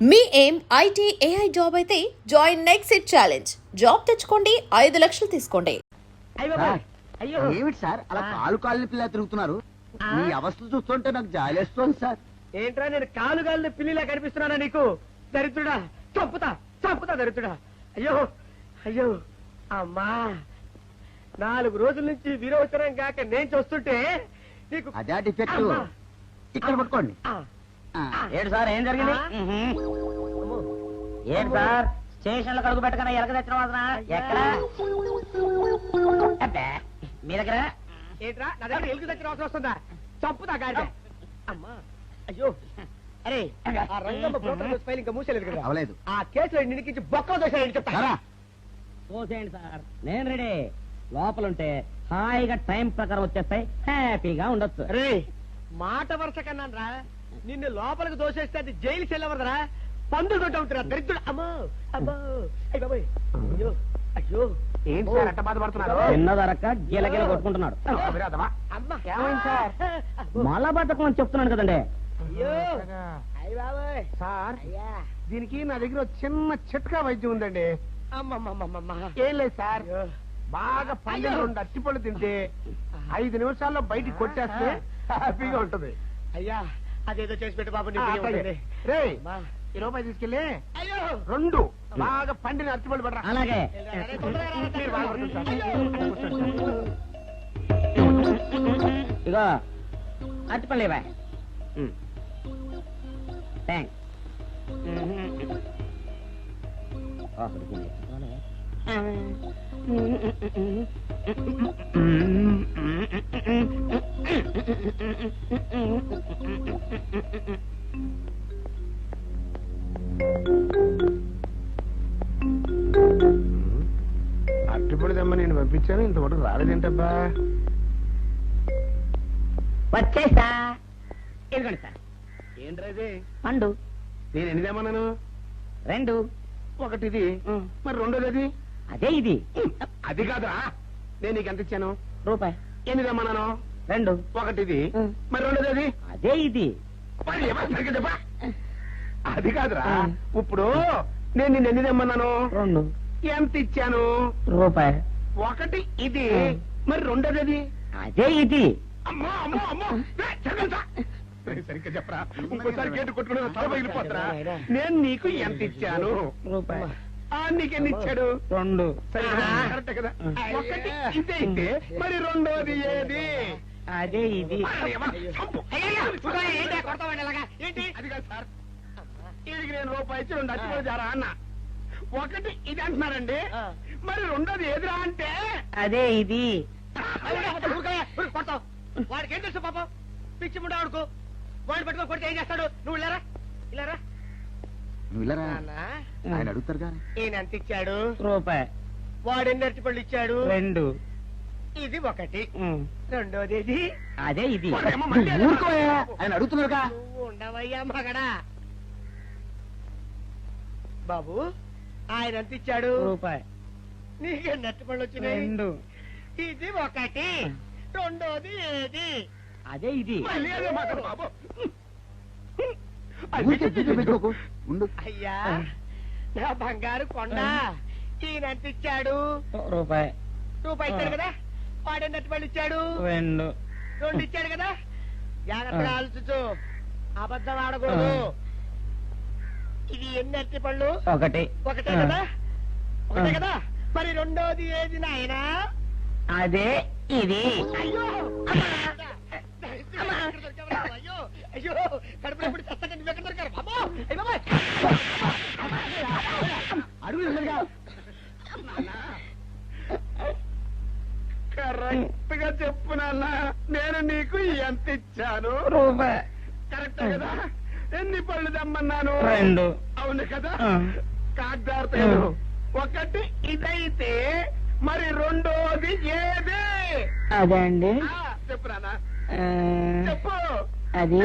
మీ ఏం IT AI job అయితే join next it challenge. Job తెచ్చుకోండి ఐదు లక్షలు తీసుకోండి. ఏమిటి సార్? అలా. కాలు కాళ్ళు పిల్ల తిరుగుతున్నారు. మీ అవస్థ చూస్తుంటే నాకు జాలేస్తోంది సార్. ఏంట్రా నేను కాలు కాళ్ళు పిల్లిలా కనిపిస్తున్నానా నీకు? దరిద్రుడా చంపుతా చంపుతా దరిద్రుడా. అయ్యో అయ్యో అమ్మా. నాలుగు రోజుల నుంచి విరోచనం కాక నేను చూస్తుంటే నీకు అదే డిఫెక్ట్. ఇక్కడ పట్టుకోండి. ఏంటి సార్? ఏం జరిగింది. ఏంటి సార్? స్టేషన్లో కడుగు పెట్టకనే ఎలక తెచ్చిన వాసన? ఎక్కడ? అబ్బే, మీ దగ్గర? ఏంట్రా? నా దగ్గర ఎలుగు తెచ్చిన అవసరం వస్తుందా? చంపుతా గాడిద. అమ్మా అయ్యో. అరే ఆ రంగమ్మ బ్రోకర్ కేసు ఫైల్ ఇంకా మూసేలేదు కదా? అవలేదు. ఆ కేసులో నిడికించి బొక్కలు దోశాయని చెప్తా. సరా చూసేయండి సార్. నేను రెడీ. లోపలుంటే హాయిగా టైం ప్రకారం వచ్చేస్తాయి. హ్యాపీగా ఉండొచ్చు. రే మాట వరుస కన్నాను రా నిన్ను లోపలికి దోసేస్తే అది జైలు చెల్లవదరా పందులు కొట్ట ఉంటారా దరిద్రుడు. అమ్మో అమ్మో అయ్య బాబోయ్. అయ్యో అయ్యో. ఏంటి సార్ అట్ట బాధపడుతున్నారు? చిన్నదరక్క గిలగిల కొట్టుకుంటున్నాడు. అమ్మా ఏమైంది సార్? అబ్బో. మలబద్ధకం అని చెప్తున్నాను కదండి. అయ్యో. అయ్య. బాబోయ్. సార్ అయ్యా. దీనికి నా దగ్గర చిన్న చిట్కా వైద్యం ఉందండి. ఏం లేదు సార్. బాగా అయ్యో. రెండు అట్టిపళ్ళు తింటే ఐదు నిమిషాల్లో బయటికి కొట్టేస్తే హ్యాపీగా ఉంటది. అయ్యా. అదేదో చేసి పెట్టు బాబు. ఈ రూపాయి తీసుకెళ్ళి అయ్యో! రెండు బాగా పండిన అట్టిపళ్ళు పడరా. అలాగే. ఇగో అరటిపళ్ళు ఇవ్వ. థ్యాంక్స్ అట్టిపళ్ళు తెమ్మ నేను పంపించాను ఇంతవరకు రాలేదేంటబ్బా? వచ్చేసా ఇదిగోండి సార్. ఏంట్రా ఇది? పండు. నేను ఎన్ని తెమ్మన్నాను? రెండు. ఒకటి ఇది మరి రెండోది అది ఇది. అది కాదురా. నేను నీకు ఎంత ఇచ్చాను? రూపాయి. ఎన్ని తెమ్మన్నాను? రెండు. ఒకటి ఇది ఉం. మరి రెండోది అది అదే ఇది. మరి ఏమో సరిగ్గా చెప్పా? అది కాదురా. ఇప్పుడు నేను నిన్ను ఎన్ని తెమ్మన్నాను? రెండు. ఎంత ఇచ్చాను? రూపాయి. ఒకటి ఇది. మరి రెండోది అది అదే ఇది. అమ్మో అమ్మో అమ్మో. సరిగ్గా చెప్పరా. ఇంకోసారి గేటు కొట్టుకుని తల పగిలిపోతారా నేను నీకు ఎంత ఇచ్చాను? రూపాయి. నీకెన్ని ఇచ్చాడు రెండు. కరెక్టే కదా. ఒకటి ఇది అయితే మరి రెండోది ఏది? అదే ఇది. వీడికి నేను రూపాయి ఇచ్చి రెండు అచ్చి జారా అన్న. ఒకటి ఇది అంటున్నారండి. మరి రెండోది ఏదిరా అంటే? అదే ఇది. వాడికి ఏం తెలుసు పాపం? పిచ్చి ముండా ఆడుకో వాడిని పట్టుకొని కొడితే ఏం చేస్తాడు? నువ్వు ఇలారా? ఇలారా? నువ్వు ఇల్లరా ఆయన అడుగుతారు కానీ ఈయన ఎంత ఇచ్చాడు రూపాయి. వాడు ఎన్ని అరటి పళ్ళు ఇచ్చాడు? రెండు. ఇది ఒకటి. రెండోది ఇది అదే ఇది. ఊరుకోయా? ఆయన అడుగుతున్నారుగా ఉండవయ్యా మగడా. బాబు ఆయన ఎంత ఇచ్చాడు రూపాయి. నీకు ఎన్ని అరటి పళ్ళు వచ్చినాయి? రెండు. ఇది ఒకటి. రెండోది ఏది? అదే ఇది. మళ్ళీ అదే మాట బాబు. ఊరికే బీపీ పెట్టుకోకు ఉండు. అయ్యా నా బంగారు కొండ ఈయన ఎంత ఇచ్చాడు రూపాయి. రూపాయి ఇచ్చాడు కదా? వాడు ఎన్ని అరటి పళ్ళు ఇచ్చాడు రెండు. రెండు ఇచ్చాడు కదా? జాగ్రత్తగా ఆ. ఆలోచించు. అబద్ధం ఆడకూడదు. ఇది ఎన్ని అరటి పళ్ళు? ఒకటి. ఒకటే. కదా? ఒకటే. కదా? మరి రెండోది ఏది నాయనా? అదే ఇది. అయ్యో! అమ్మా! అయ్యో! అయ్యో కడుపులో ఇప్పుడు చస్తగా నువ్వు ఎక్కడ దొరికారు? బాబు అయ్య అడుగు కరెక్ట్గా చెప్పు నాన్న. నేను నీకు ఎంత ఇచ్చాను? రూపాయి. కరెక్ట్ కదా? ఎన్ని పళ్ళు తెమ్మన్నాను? రెండు. అవును కదా? ఆ. ఒకటి ఇదైతే మరి రెండోది ఏది? అదే అండి. ఆ, చెప్పు నాన్న. చెప్పు. అది.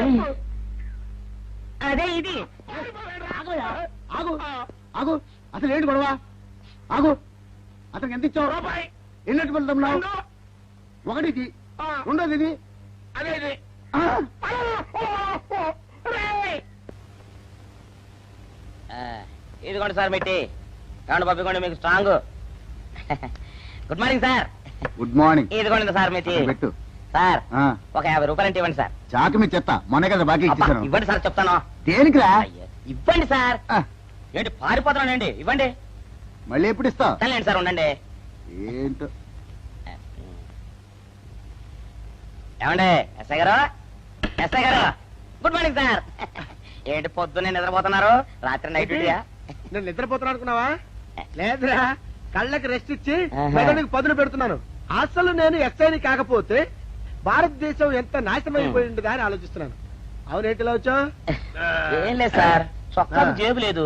అదే ఇది. ఆగుయా, ఆగు ఆగు. అసలు ఏంటి గొడవ? ఆగు. అతనికి ఎంత ఇచ్చావు? ఎన్నట్టు వెళ్తున్నావు. ఒకటి ఇది రెండోది ఇది అదే ఇది. ఇదిగోండి సార్ మెట్టి. కాండి పంపించండి మీకు strong. Good morning sir. Good morning. ఇదిగోండి సార్ మెట్టి. పెట్టు. సార్ ఆ, ఒక యాభై రూపాయలు అంటే ఇవ్వండి సార్. చాకు మీ చెత్త మొన్న కదా బాకీ ఇచ్చేసాను ఇవ్వండి సార్ చెప్తాను. దేనికిరా? ఇవ్వండి సార్. ఏంటి పారిపోతున్నానండి ఇవ్వండి. మళ్ళీ ఎప్పుడు ఇస్తావు తల్లండి సార్ ఉండండి. ఏంటో? ఏమండి ఎస్ఐ గారు? ఎస్ఐ గారు గుడ్ మార్నింగ్ సార్. ఏంటి పొద్దున్నే నిద్రపోతున్నారు? రాత్రి నైట్ నేను నిద్రపోతున్నా అనుకున్నావా లేదురా కళ్ళకి రెస్ట్ ఇచ్చి పదును పెడుతున్నాను. అసలు నేను ఎస్ఐని కాకపోతే భారతదేశం ఎంత నాశనం అయిపోయి ఉండదా అని ఆలోచిస్తున్నాను అవునేంటిలా వచ్చావు? ఏం లేదు సార్ చొక్కా. జేబు లేదు.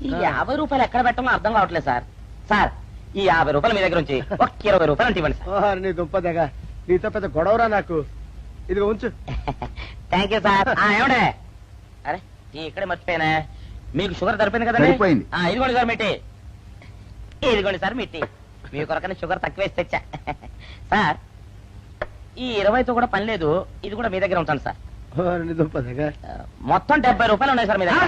ఈ. యాభై రూపాయలు ఎక్కడ పెట్టాలో అర్థం కావట్లేదు సార్. సార్ ఈ యాభై రూపాయలు మీ దగ్గర ఉంచి ఒక ఇరవై రూపాయలు అంటే ఇవ్వండి సార్. ఓహో నీ దుంపదగా. నీతో పెద్ద గొడవరా నాకు? ఇదిగో ఉంచు. Thank you sir. ఆ, ఏమండే? అరే ఈ ఇక్కడే మర్చిపోయానే. మీకు షుగర్ సరిపోయింది సరిపోయింది. ఆ, ఇదిగోండి సార్ మిట్టి ఇదిగోండి సార్ మిట్టి మీ కొరకనే షుగర్ తక్కువ వేసి తెచ్చా. సార్ ఈ ఇరవైతో కూడా పని లేదు. ఇది కూడా మీ దగ్గర ఉంటాను సార్. మొత్తం డెబ్బై రూపాయలు ఉన్నాయి సార్ మీ దగ్గర.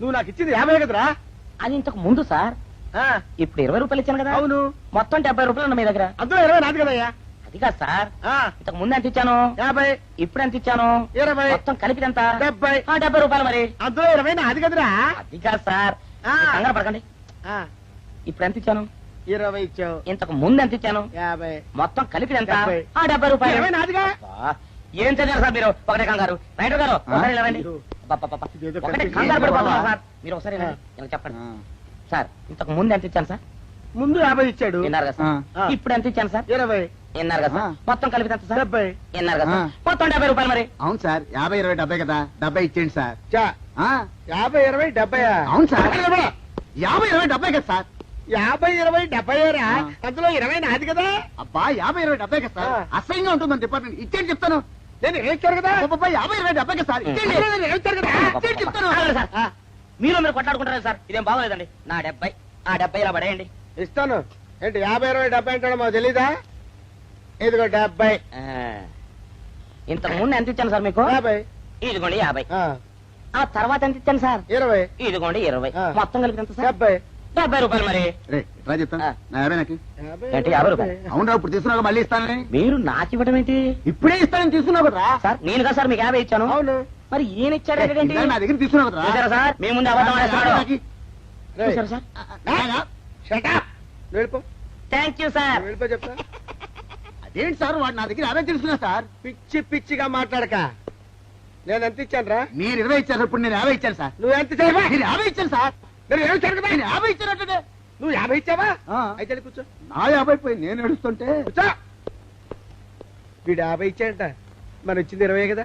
నువ్వు నాకు ఇచ్చింది యాభై కదరా? అది ఇంతకు ముందు సార్. ఆ, ఇప్పుడు ఇరవై రూపాయలు ఇచ్చాను కదా. అవును. మొత్తం డెబ్బై రూపాయలు ఉన్నాయి మీ దగ్గర. అందులో ఇరవై నాది కదయ్యా. అది కాదు సార్. ఆ, ఇంతకు ముందు ఎంత ఇచ్చాను? యాభై. ఇప్పుడు ఎంత ఇచ్చాను? ఇరవై. మొత్తం కలిపి ఎంత? డెబ్బై. డెబ్బై రూపాయలు మరి. అందులో ఇరవై నాది కదరా. అది కాదు సార్. కంగారు పడకండి. ఆ, ఇప్పుడు ఎంత ఇచ్చాను? ఇరవై ఇచ్చావు. ఇంతకు ముందు ఎంత ఇచ్చాను? యాభై. మొత్తం కలిపి ఎంత? డెబ్బై. ఆ డెబ్బై రూపాయలు. ఇరవై నాదిగా? అబ్బా, ఏం చదివారు సార్ మీరు? ఒకటే కంగారు. రైటర్ గారు ఒకసారి ఇలా రండి. ఇదిగో. అబ్బబ్బబ్బ. ఇదేదో ఒకటే కనిపించింది. కంగారు పడిపోతున్నారు. సార్. మీరు ఒకసారి ఇలా రండి. ఇలా చెప్పండి. సార్ ఇంతకు ముందు ఎంత ఇచ్చాను సార్? ముందు యాభై ఇచ్చాడు. విన్నారు కదా సార్? ఆ. ఇప్పుడు ఎంత ఇచ్చాను సార్? ఇరవై. విన్నారు కదా సార్? ఆ. మొత్తం కలిపి ఎంత సార్? డెబ్బై. విన్నారు కదా సార్? ఆ. మొత్తం డెబ్బై రూపాయలు మరి. అవును సార్ యాభై ఇరవై డెబ్బై కదా? డెబ్బై ఇచ్చేయండి సార్. చా. ఆ, యాభై ఇరవై డెబ్బై అవును సార్. యాభై ఇరవై డెబ్బై కదా సార్? యాభై ఇరవై డెబ్బై రా ఆ. అందులో ఇరవై నాది కదా? అబ్బా యాభై ఇరవై డెబ్బై కదా? సార్. అసహ్యంగా ఉంటుంది డిపార్ట్మెంట్ ఇచ్చేయండి చెప్తాను. నేను ఏమిచ్చారు కదా? అబ్బబ్బా, యాభై ఇరవై డెబ్బై కదా సార్. కదా? చెప్తాను. మీరు మీరు కొట్లాడుకుంటారు సార్? ఇదేం బాగోలేదండి. నా డెబ్బై ఆ డెబ్బై ఇలా పడేయండి. ఇస్తాను. ఏంటి యాభై ఇరవై డెబ్బై అంటాడో మాకు తెలీదా? ఇదిగో డెబ్బై. ఆ. ఇంతకు ముందు ఎంత ఇచ్చాను సార్ మీకు? యాభై. ఇదిగోండి యాభై. ఆ, తర్వాత ఎంత ఇచ్చాను సార్? ఇరవై. ఇదిగోండి ఇరవై. మొత్తం కలిపి ఎంత సార్? డెబ్బై. డెబ్బై రూపాయలు మరి. రే చెప్తాను ఆ. నా యాభై నాకు? యాభై, ఏంటి, యాభై రూపాయలు? అవును ఇప్పుడు తీసుకున్నాక మళ్ళీ ఇస్తానని. మీరు నాకు ఇవ్వడం ఏంటి? ఇప్పుడే ఇస్తానని తీసుకున్నావు కదా సార్ నేను కదా సార్ మీకు యాభై ఇచ్చాను. అవును. మరి ఈయన ఇచ్చాడు ఏంటి? ఇందాక నా దగ్గర తీసుకున్నావు కదా చూసారా సార్? మీ ముందు అబద్ధం ఆడేస్తున్నాడు. రేయ్, చూసారా సార్? shut up. నువ్వు వెళ్ళిపో. థ్యాంక్ యూ సార్ వెళ్ళిపో చెప్తా. అదేంటి సార్ వాడు నా దగ్గర యాభై తీసుకున్నా సార్? పిచ్చి పిచ్చిగా మాట్లాడక. నేను ఎంత ఇచ్చాను రా మీరు ఇరవై ఇచ్చారు ఇప్పుడు నేను యాభై ఇచ్చాను సార్. నువ్వు ఎంత ఇచ్చావా? నేను యాభై ఇచ్చాను సార్. యాభై ఇచ్చానంటే నువ్వు యాభై ఇచ్చావా. అయితే కూర్చో. నా యాభై పోయి నేను నడుస్తుంటే కూర్చో. వీడు యాభై ఇచ్చాడంట. మన ఇచ్చింది ఇరవై కదా.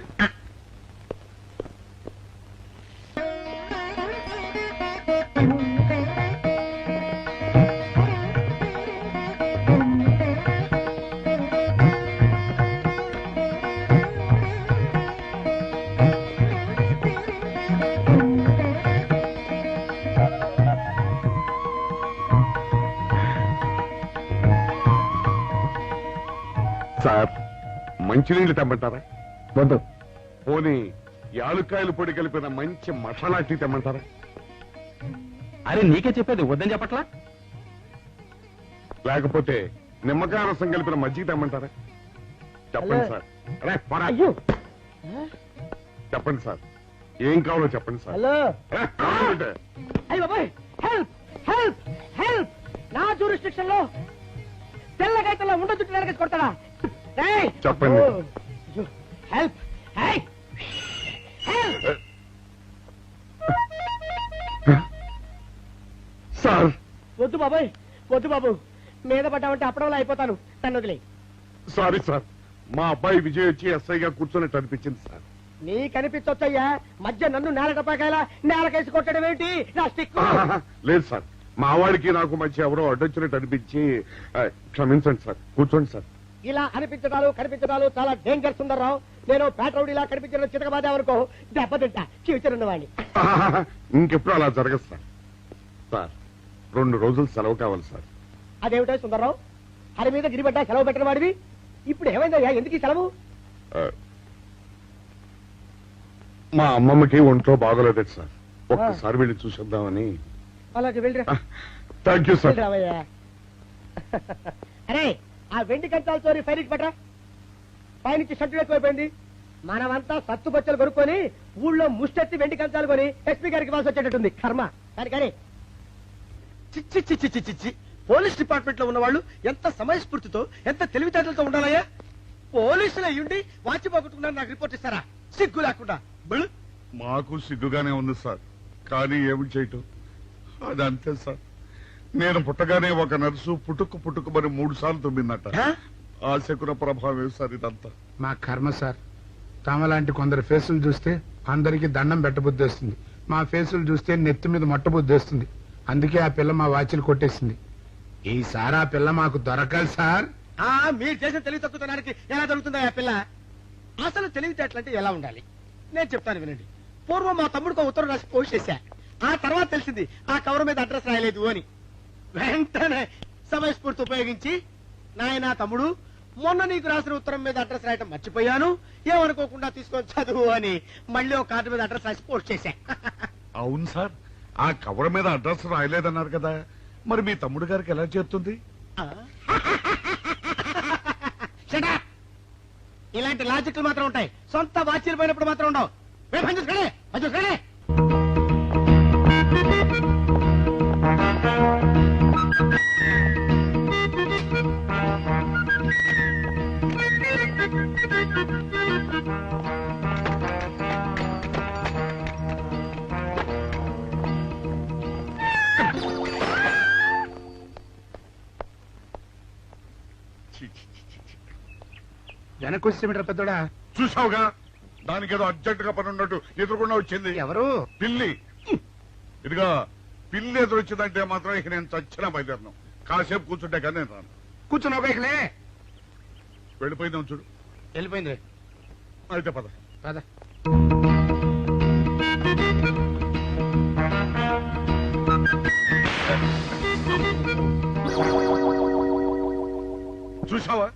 మంచినీళ్ళు తెమ్మంటారా? వద్దు. పోనీ యాలుక్కాయలు పొడి కలిపిన మంచి మసాలా టీ తెమ్మంటారా? అరే నీకే చెప్పేది వద్దని చెప్పట్లా? లేకపోతే నిమ్మకాయ రసం కలిపిన మజ్జిగ తెమ్మంటారా? చెప్పండి. సార్. అరే, పోరా. అయ్యో. చెప్పండి సార్. ఏం కావాలో చెప్పండి సార్. హలో. కావాలంటే. అయ్య బాబాయ్. హెల్ప్ హెల్ప్ హెల్ప్ నా జూరిస్టిక్షన్లో తెల్లగైతల్లో ఉండ చుట్టూ వెనకేసి కొడతాడా! చెప్పండి. హెల్ప్! సార్! వద్దు బాబాయ్! వద్దు బాబు! మీద పడ్డామంటే అప్పడంలో అయిపోతాను. తను వదిలే సారీ సార్. మా అబ్బాయి విజయ్ వచ్చి ఎస్ఐగా కూర్చొని అనిపించింది సార్. నీ కనిపించొచ్చయ్యా మధ్య నన్ను నేల టపాకాయల నేలకేసి కొట్టడం ఏంటి? నా స్టిక్. లేదు సార్. మా వాడికి నాకు మధ్య ఎవరో అడ్డొచ్చినట్టు అనిపించి క్షమించండి సార్. కూర్చోండి సార్. ఇలా అనిపించడాలు కనిపించడాలు చాలా డేంజర్ సుందర్రావు. నేను పేట్రౌడిలా కనిపించిన చితకబాదే వరకు దెబ్బతింటా. ఫ్యూచర్ ఉన్నవాడిని ఇంకెప్పుడు అలా జరగదు సార్. సార్ రెండు రోజులు సెలవు కావాలి సార్. అదేమిటో సుందర్రావు? హరి మీద గిరిబడ్డా సెలవు పెట్టిన వాడివి? ఇప్పుడు ఏమైందయ్యా ఎందుకు ఈ సెలవు? మా అమ్మమ్మకి ఒంట్లో బాగోలేదు సార్. ఒక్కసారి వెళ్ళి చూసేద్దామని. అలాగే వెళ్ళిరా. Thank you sir. అరే ఆ వెండి కంచాల చోరీ ఫైరికి పట్రా? పైనుంచి షట్టు ఎక్కువైపోయింది. మనమంతా సత్తు బచ్చలు కొనుక్కొని ఊళ్ళో ముష్టెత్తి వెండి కంచాలు కొని ఎస్పీ గారికి ఇవ్వాల్సి వచ్చేటట్టుంది. కర్మ. కానీ కానీ. చిచ్చి చిచ్చి చిచ్చి చిచ్చి పోలీస్ డిపార్ట్మెంట్లో ఉన్న వాళ్ళు ఎంత సమయస్ఫూర్తితో ఎంత తెలివితేటలతో ఉండాలయ్యా? పోలీసులు అయ్యుండి వాచి పోగొట్టుకున్నారు నాకు రిపోర్ట్ ఇస్తారా? సిగ్గు లేకుండా. మాకు సిగ్గుగానే ఉంది సార్. కానీ ఏమి చేయటం? అదంతే సార్. నేను పుట్టగానే ఒక నర్సు పుట్టుకు పుట్టుకు మరి మూడు సార్లు తుమ్మిందట ఆ శకున ప్రభావం సార్ ఇదంతా? మా కర్మ సార్. తమలాంటి కొందరు ఫేసులు చూస్తే అందరికి దండం పెట్టబుద్ధి వస్తుంది మా ఫేసులు చూస్తే నెత్తి మీద మొట్టబుద్ధి వస్తుంది అందుకే ఆ పిల్ల మా వాచిలు కొట్టేసింది. ఈసారి ఆ పిల్ల మాకు దొరకాలి సార్. ఆ మీరు చేసిన తెలివి తక్కువతనానికి ఎలా దొరుకుతుందా ఆ పిల్ల? అసలు తెలివితేటలంటే ఎలా ఉండాలి? నేను చెప్తాను వినండి. పూర్వం మా తమ్ముడికి ఉత్తరం రాసి పోస్ట్ చేశా. ఆ తర్వాత తెలిసింది ఆ కవర్ మీద అడ్రస్ రాయలేదు అని. వెంటనే సమయస్ఫూర్తి ఉపయోగించి నాయనా తమ్ముడు మొన్న నీకు రాసిన ఉత్తరం మీద అడ్రస్ రాయటం మర్చిపోయాను. ఏమనుకోకుండా తీసుకొని చదువు అని మళ్ళీ ఒక కార్డు మీద అడ్రస్ రాసి పోస్ట్ చేశా. అవును సార్ ఆ కవర్ మీద అడ్రస్ రాయలేదన్నారు కదా. మరి మీ తమ్ముడు గారికి ఎలా చేస్తుంది Shut up! ఇలాంటి లాజిక్లు మాత్రం ఉంటాయి. సొంత వాచ్యలు పోయినప్పుడు మాత్రం ఉండవు. ఏ పని చూసుకోండి, పని చూసుకోండి. వెనక్కి వచ్చేమిట్రా పెద్దోడా? చూసావుగా? దానికి ఏదో అర్జెంట్గా పని ఉన్నట్టు ఎదురుకుండా వచ్చింది. ఎవరు? పిల్లి ఇదిగా పిల్లి ఎదురు వచ్చిందంటే మాత్రం ఇక నేను చచ్చిన బయలుదేరను. కాసేపు కూర్చుంటే కానీ నేను రాను. కూర్చుని ఒకలే వెళ్ళిపోయిందాం చూడు. వెళ్ళిపోయింది అయితే పద. పద. చూసావా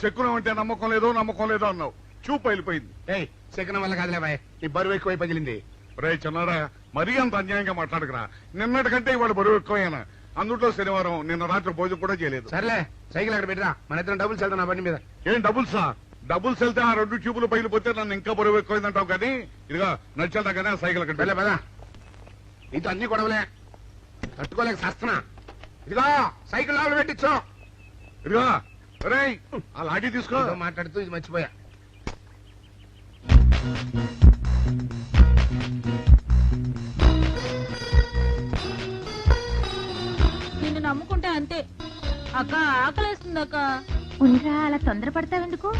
శకునం అంటే నమ్మకం లేదో నమ్మకం లేదో అన్నావు. చూపు వెళ్ళిపోయింది. ఏయ్ సెకండ్ వల్ల కాదులే బాయ్. నీ బరువు ఎక్కువై పగిలింది. రే చిన్నారా మరీ అంత అన్యాయంగా మాట్లాడకురా. నిన్నటికంటే ఇవాళ బరువు ఎక్కువైనా అందులో శనివారం నిన్న రాత్రి భోజనం కూడా చేయలేదు. సర్లే సైకిల్ అక్కడ పెట్టరా. మన ఇద్దరం డబ్బులు వెళ్తాం నా బండి మీద. ఏం డబుల్ సా డబుల్స్ వెళ్తే ఆ రెండు ట్యూబులు పగిలిపోతే నన్ను ఇంకా బరువు ఎక్కువైందంటావు కానీ ఇదిగా నడిచేదా కానీ ఆ సైకిల్ అక్కడ వెళ్ళే పదా నీతో అన్ని గొడవలే. తట్టుకోలేక సస్తున్నా. ఇదిగో సైకిల్ లోపల పెట్టించు. ఇదిగా రే ఆ లాఠీ తీసుకో. ఏదో మాట్లాడుతూ ఇది మర్చిపోయా. అంతే. అక్క ఆకలేస్తుంది అక్క. ఉండరా అలా తొందరపడతావెందుకు?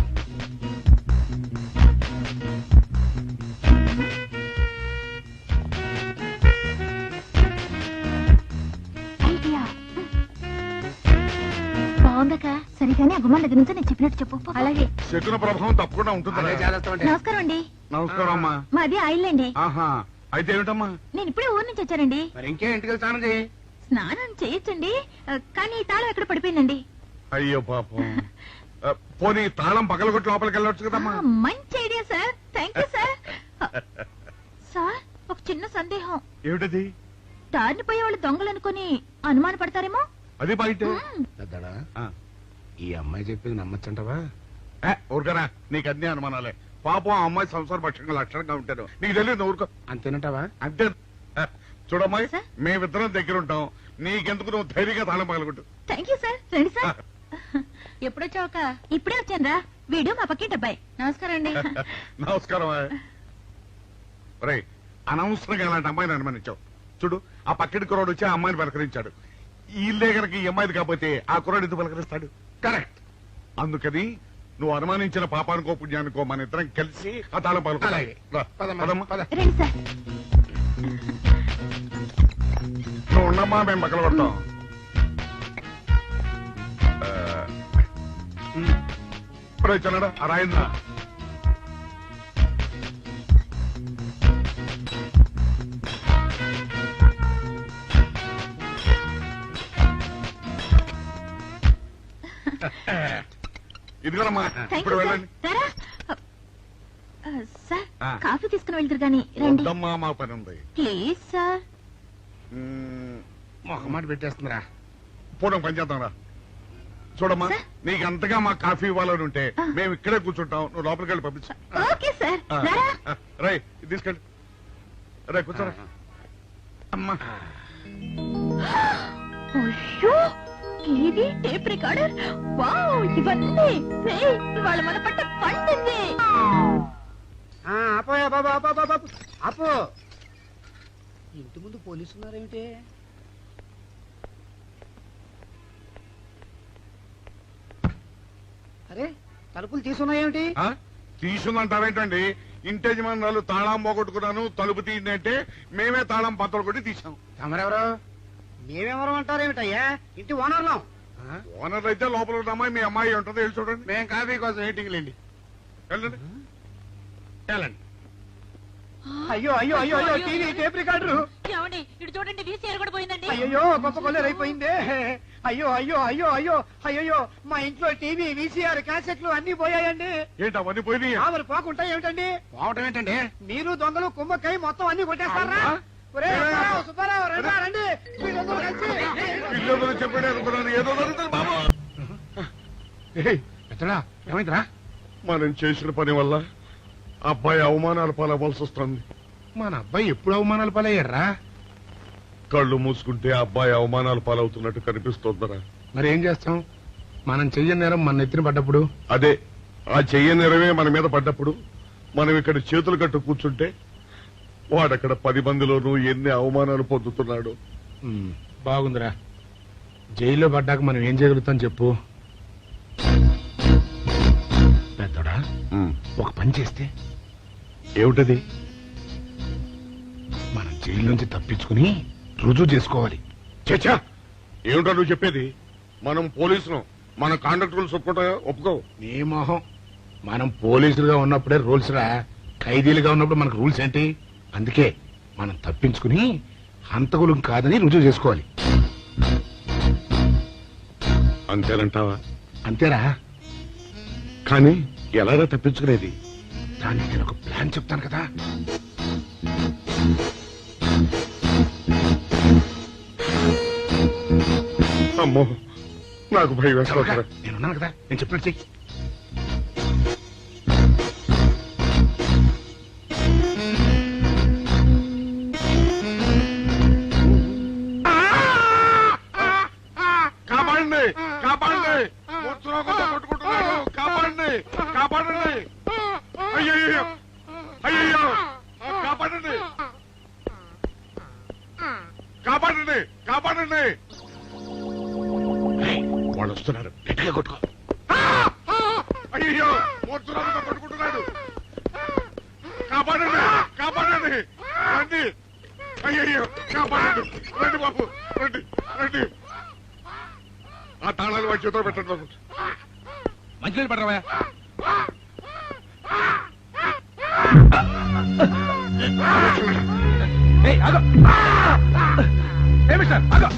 బాగుందక్క. సరిగానే అగుమాన్ దగ్గర నుంచి నేను చెప్పినట్టు చెప్పు. అలాగే. శకున ప్రభావం తప్పకుండా ఉంటుంది నమస్కారం అండి. నమస్కారం అమ్మా. మాది ఆయిల్ అండి ఆహా. అయితే ఏమిటమ్మా? నేను ఇప్పుడే ఊరు నుంచి వచ్చానండి. మరి ఇంకే ఇంటికి వెళ్తాను స్నానం చేయి. స్నానం చేయొచ్చండి. కానీ తాళం ఎక్కడ పడిపోయిందండి? అయ్యో పాపం. పోనీ తాళం పగలగొట్టి లోపలికి వెళ్ళొచ్చు కదమ్మా. మంచి idea sir. Thank you sir. Sir ఒక చిన్న సందేహం. ఏమిటది? దారిని పోయే వాళ్ళు దొంగలు అనుకుని అనుమాన పడతారేమో? అది బయట. పెద్దడా ఆ. ఈ అమ్మాయి చెప్పింది నమ్మచ్చంటవా? ఊరుకరా నీకు అన్ని అనుమానాలే. పాపం ఆ అమ్మాయి సంసార పక్షంగా లక్షణంగా ఉంటాను నీకు తెలియదు ఊరుకో. అంతేనంటావా? అంతే. చూడమ్మాయి సార్? మేమిద్దరం దగ్గర ఉంటాం నీకెందుకు నువ్వు ధైర్యంగా తాళం పగలగొట్టు. థ్యాంక్ యూ సార్ రండి సార్ ఎప్పుడొచ్చావుక ఇప్పుడే వచ్చాను రా. వీడు మా పక్కింటి అబ్బాయి. నమస్కారం అండి నమస్కారం రే అనవసరంగా అలాంటి అమ్మాయిని అనుమానించావు. చూడు ఆ పక్కటి కుర్రాడు వచ్చి ఆ అమ్మాయిని పలకరించాడు. ఈ ఇల్లే కనుక ఈ అమ్మాయిది కాకపోతే ఆ కుర్రాడు ఎందుకు పలకరిస్తాడు? కరెక్ట్ అందుకని నువ్వు అనుమానించిన పాపానికో పుణ్యానికో మన ఇద్దరం కలిసి ఆ తాళం పలుకు నువ్వు ఉండమ్మా మేము పక్కన పడతాం. ఆ, ఉమ్. రే చిన్నడా ఆ రాయిందా ఇదిగోనమ్మా ఇప్పుడు వెళ్ళండి. సార్. కాఫీ తీసుకుని వెళ్తారు గాని రండి. మా పని ఉంది ప్లీజ్ సార్. ఒక మాట పెట్టేస్తుందిరా. పోవడం పని చేద్దాం రా. చూడమ్మా నీకు అంతగా మా కాఫీ ఇవ్వాలని ఉంటే మేము ఇక్కడే కూర్చుంటాం. నువ్వు లోపలికి వెళ్ళి పంపించు. Okay sir. ఆ, రారా. ఆ, రై ఇది తీసుకెళ్ళి. రే కూర్చోరా. అమ్మా. అయ్యో ఇది టేప్ రికార్డర్? వావ్ ఇవన్నీ. రేయ్, ఇవాళ మన పట్ట పండింది. అపోయా బాబా అపో బాబా అపో ఇంటి ముందు పోలీసు ఉన్నారేమిటి అరే తలుపులు తీసున్నాయేమిటి? ఆ? తీసుందంటావేంటండి? ఇంటి యజమానురాలు తాళం పోగొట్టుకున్నాను తలుపు తీయండి అంటే మేమే తాళం పత్తలు కొట్టి తీసాం తమరెవరు? మేమెవరం అంటారేమిటయ్యా? ఇంటి ఓనర్లం. ఓనర్ అయితే లోపల ఉన్న అమ్మాయి మీ అమ్మాయి ఉంటుందో వెళ్ళి చూడండి. మేం కాఫీ కోసం వెయిటింగ్ లేండి. వెళ్ళండి. వెళ్ళండి. అయ్యో అయ్యో అయ్యో అయ్యో టీవీ టేప్ రికార్డర్. ఏమండి ఇటు చూడండి వీసీఆర్ కూడా పోయిందండి. అయ్యో గొప్ప కొల్లేరైపోయిందే అయ్యో అయ్యో అయ్యో అయ్యో అయ్యో మా ఇంట్లో టీవీ వీసీఆర్ క్యాసెట్లు అన్ని పోయాయండి. ఏంటి అవన్నీ పోయినాయి? ఆ, మరి పోకుంటా ఏమిటండి? పోవటం ఏంటండి? మీరు దొంగలు కుమ్మక్కై మొత్తం అన్ని కొట్టేస్తారా? మనం చేసిన పని వల్ల అబ్బాయి అవమానాలు పాలవలసి వస్తుంది. మన అబ్బాయి ఎప్పుడు అవమానాలు పాలయ్యారా కళ్ళు మూసుకుంటే అబ్బాయి అవమానాలు పాలవుతున్నట్టు కనిపిస్తోందరా. మరి ఏం చేస్తాం? మనం చెయ్యని నేరం మన నెత్తిన పడ్డప్పుడు? అదే ఆ చెయ్య నిరవే మన మీద పడ్డప్పుడు మనం ఇక్కడ చేతులు కట్టు కూర్చుంటే వాడక్కడ పది మందిలోనూ ఎన్ని అవమానాలు పొందుతున్నాడు. ఉమ్, బాగుందిరా. జైల్లో పడ్డాక మనం ఏం చేయగలుగుతాం చెప్పు. పెద్దడా ఒక పని చేస్తే ఏమిటది? మనం జైలు నుంచి తప్పించుకుని రుజువు చేసుకోవాలి. చచ్చా ఏమిటో నువ్వు చెప్పేది? మనం పోలీసులు. మన కాంట్రాక్టర్లు ఒప్పుకుంటా ఒప్పుకో నీ మొహం. మనం పోలీసులుగా ఉన్నప్పుడే రూల్స్ రా. ఖైదీలుగా ఉన్నప్పుడు మనకు రూల్స్ ఏంటి? అందుకే మనం తప్పించుకుని హంతకులు కాదని రుజువు చేసుకోవాలి. అంతేనంటావా? అంతేరా. కానీ ఎలాగా తప్పించుకునేది? దానికి నేను ఒక ప్లాన్ చెప్తాను కదా. అమ్మో నాకు భయం చవక, వేస్తుంది నేనున్నాను కదా నేను చెప్పినట్టు చెయ్యి. కాపాడండి కాపాడండి కాపాడండి. అయ్యయ్యో అయ్యయ్యో. కాపాడండి. కాపాడండి. కాపాడండి. వాళ్ళు వస్తున్నారు. గట్టిగా కొట్టుకో. అయ్యో మూర్ఛలోకంతో కొట్టుకుంటున్నాడు. కాపాడండి. కాపాడండి. రండి. అయ్యయ్యో. కాపాడండి. రండి బాబు. రండి. రండి. ఆ తాళాలు వాడి చేతిలో పెట్టండి బాబు. మంచినీళ్ళు పడరావా ఏయ్, ఆగు. ఏ మిస్టర్, ఆగు.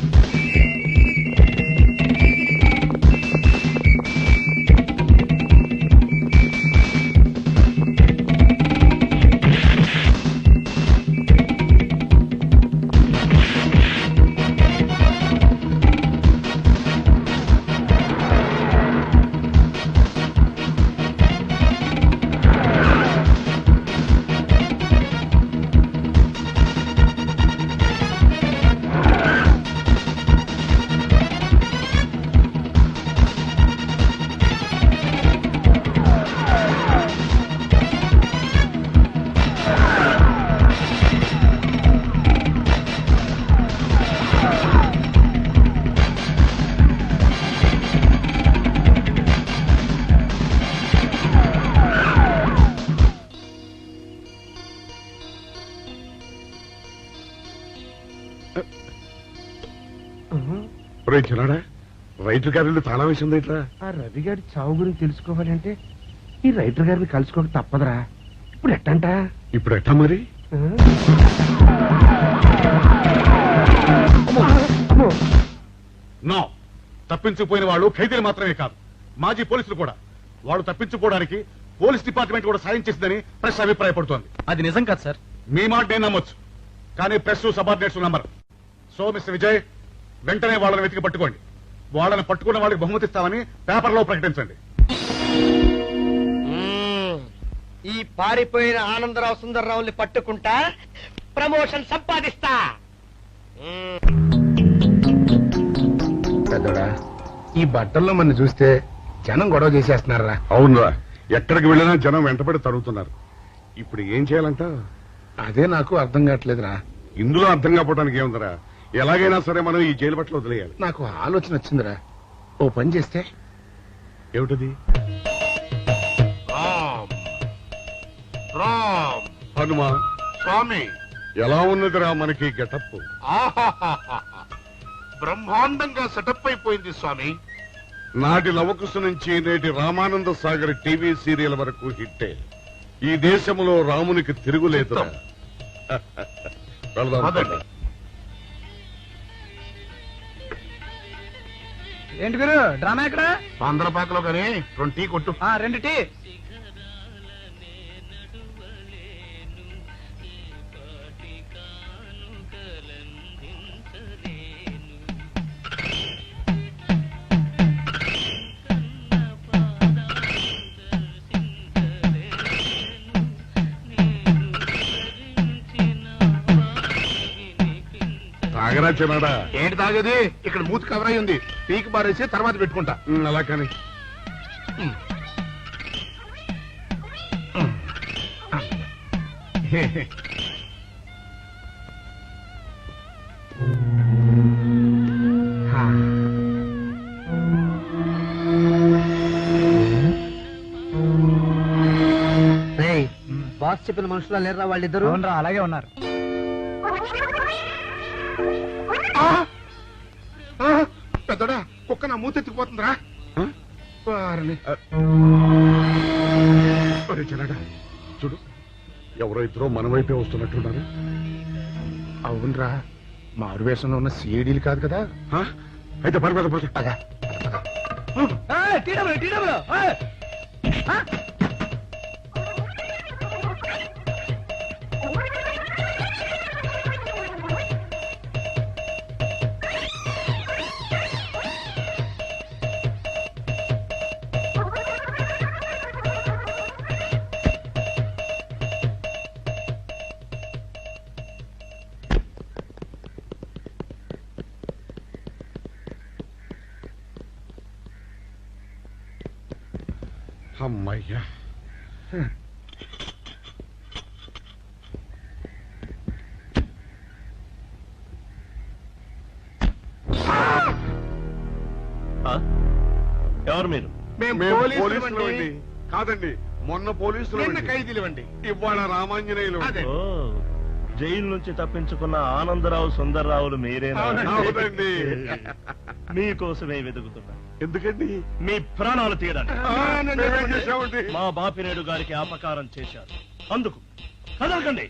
రైతు గారిని తాళం వేసింది ఇట్లా ఆ రవి గారి చావు గురించి తెలుసుకోవాలంటే ఈ రైటర్ గారిని కలుసుకోక తప్పదురా. ఇప్పుడు ఎట్టంట? ఇప్పుడు ఎట్టా మరి? నో. తప్పించిపోయిన వాళ్ళు ఖైదీలు మాత్రమే కాదు. మాజీ పోలీసులు కూడా. వాళ్ళు తప్పించుకోవడానికి పోలీస్ డిపార్ట్మెంట్ కూడా సాయం చేసిందని ప్రెస్ అభిప్రాయపడుతోంది. అది నిజం కాదు సార్. మీ మాట నేను నమ్మొచ్చు. కానీ press subordinates number. So mister Vijay వెంటనే వాళ్ళని వెతికి పట్టుకోండి. వాళ్ళని పట్టుకున్న వాళ్ళకి బహుమతి ఇస్తామని పేపర్లో ప్రకటించండి. ఈ పారిపోయిన ఆనందరావు సుందరరావుని పట్టుకుంటా ప్రమోషన్ సంపాదిస్తా. పెద్దోడా ఈ బట్టల్లో మన చూస్తే జనం గొడవ చేసేస్తున్నారా? అవునరా ఎక్కడికి వెళ్ళినా జనం వెంటబడి తరుగుతున్నారు. ఇప్పుడు ఏం చేయాలంట? అదే నాకు అర్థం కావట్లేదురా. ఇందులో అర్థం కావడానికి ఏముందరా? ఎలాగైనా సరే మనం ఈ జైలు బట్టలు వదిలేయాలి. నాకు ఆలోచన వచ్చిందిరా. ఓ పని చేస్తే? ఏమిటది? రామ్. రామ్. హనుమా. స్వామి. ఎలా ఉన్నదిరా మనకి గెటప్? బ్రహ్మాండంగా సెటప్ అయిపోయింది స్వామి. నాటి లవకుశ నుంచి నేటి రామానంద సాగర్ టీవీ సీరియల్ వరకు హిట్టే. ఈ దేశంలో రామునికి పదండి. ఏంటి గురు డ్రామా ఎక్కడ పందలపాకలో కానీ రెండు టీ కొట్టు. రెండు టీ. తాగరా చిన్నాడా? ఏంటి తాగేది? ఇక్కడ మూతి కవర్ అయి ఉంది. పీకి బారేసి తర్వాత పెట్టుకుంటా. అలా కానీ. బాస్ చెప్పిన మనుషులు లేరా వాళ్ళిద్దరు? అలాగే ఉన్నారు. కుక్క నా మూతెత్తిపోతుందిరా. ఒరే చిన్నాడా చూడు ఎవరో ఇద్దరు మన వైపే వస్తున్నట్టున్నారు. అవునరా మారు వేషంలో ఉన్న సీడీలు కాదు కదా? అయితే పని అండి. కాదండి మొన్న పోలీసులు నిన్న అండి. ఖైదీలు అండి ఇవాళ రామాంజనేయులు అదే. జైలు నుంచి తప్పించుకున్న ఆనందరావు సుందర్రావులు మీరేనా అవునండి. మీకోసమే వెతుకుతున్నా ఎందుకండి మీ ప్రాణాలు తీయడానికి? మా బాపినేడు గారికి అపకారం చేశారు అందుకు కదలకండి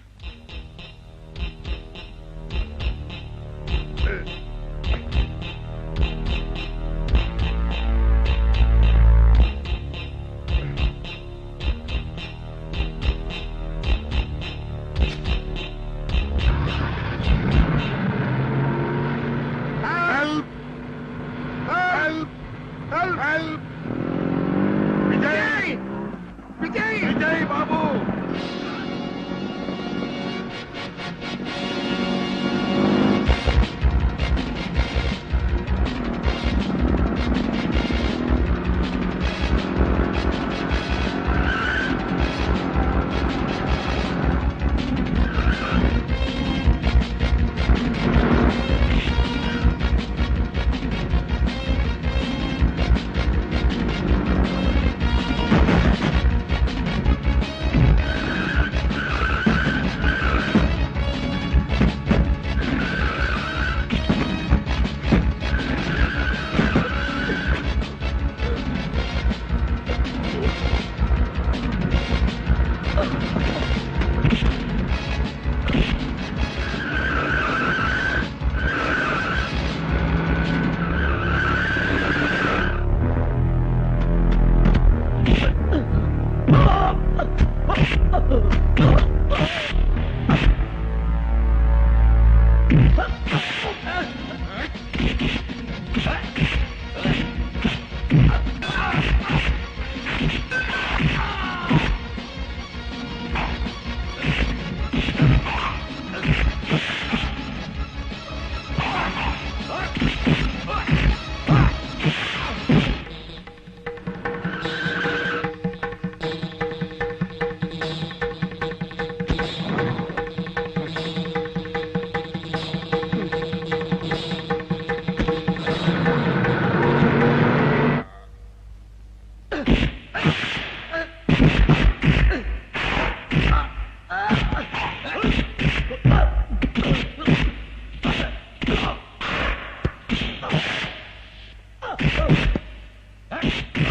Come on. Oh. Action.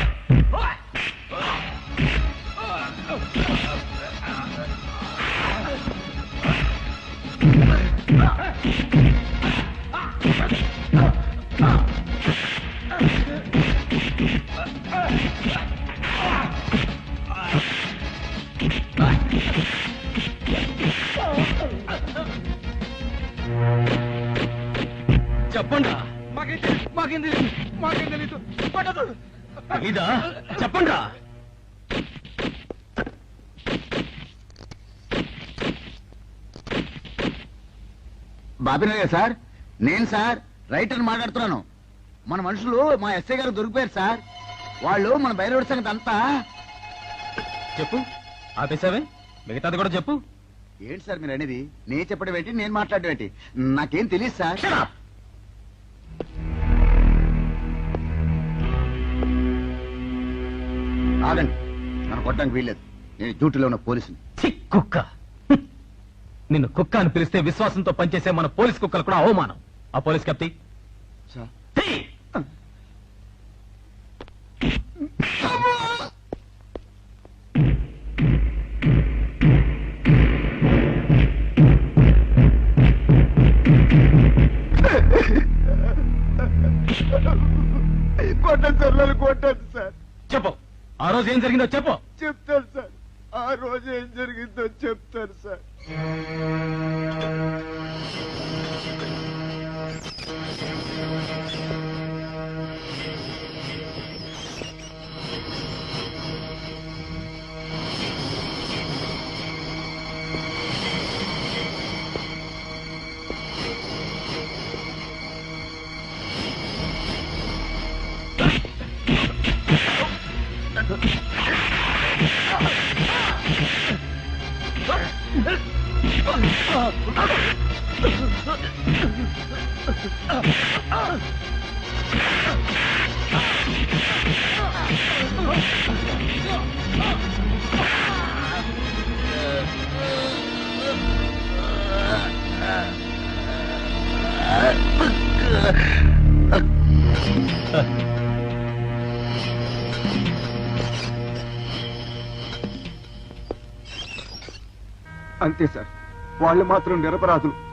ఇదా చెప్పండి బాబినయ్య సార్ నేను సార్ రైటర్ మాట్లాడుతున్నాను. మన మనుషులు మా ఎస్ఐ గారు దొరికిపోయారు సార్. వాళ్ళు మన బయలుదేరి సంగతి అంతా చెప్పు ఆపేసావే మిగతాది కూడా చెప్పు. ఏంటి సార్ మీరు అనేది? నేను చెప్పడం ఏంటి? నేను మాట్లాడడం ఏంటి? నాకేం తెలియదు సార్. ఆగండి. నన్ను కొట్టడానికి వీల్లేదు. నేను డ్యూటీలో ఉన్న పోలీసుని. ఛీ, కుక్క. హ్మ్. నిన్ను కుక్క అని పిలిస్తే విశ్వాసంతో పనిచేసే మన పోలీస్ కుక్కలు కూడా అవమానం. ఆ పోలీస్ కప్తి సార్. కొట్టండి సార్ నన్ను కొట్టండి సార్. చెప్పు. ఆ రోజు ఏం జరిగిందో చెప్పు. చెప్తాను సార్. ఆ రోజు ఏం జరిగిందో చెప్తాను సార్. వాళ్ళు మాత్రం నిరపరాధులు.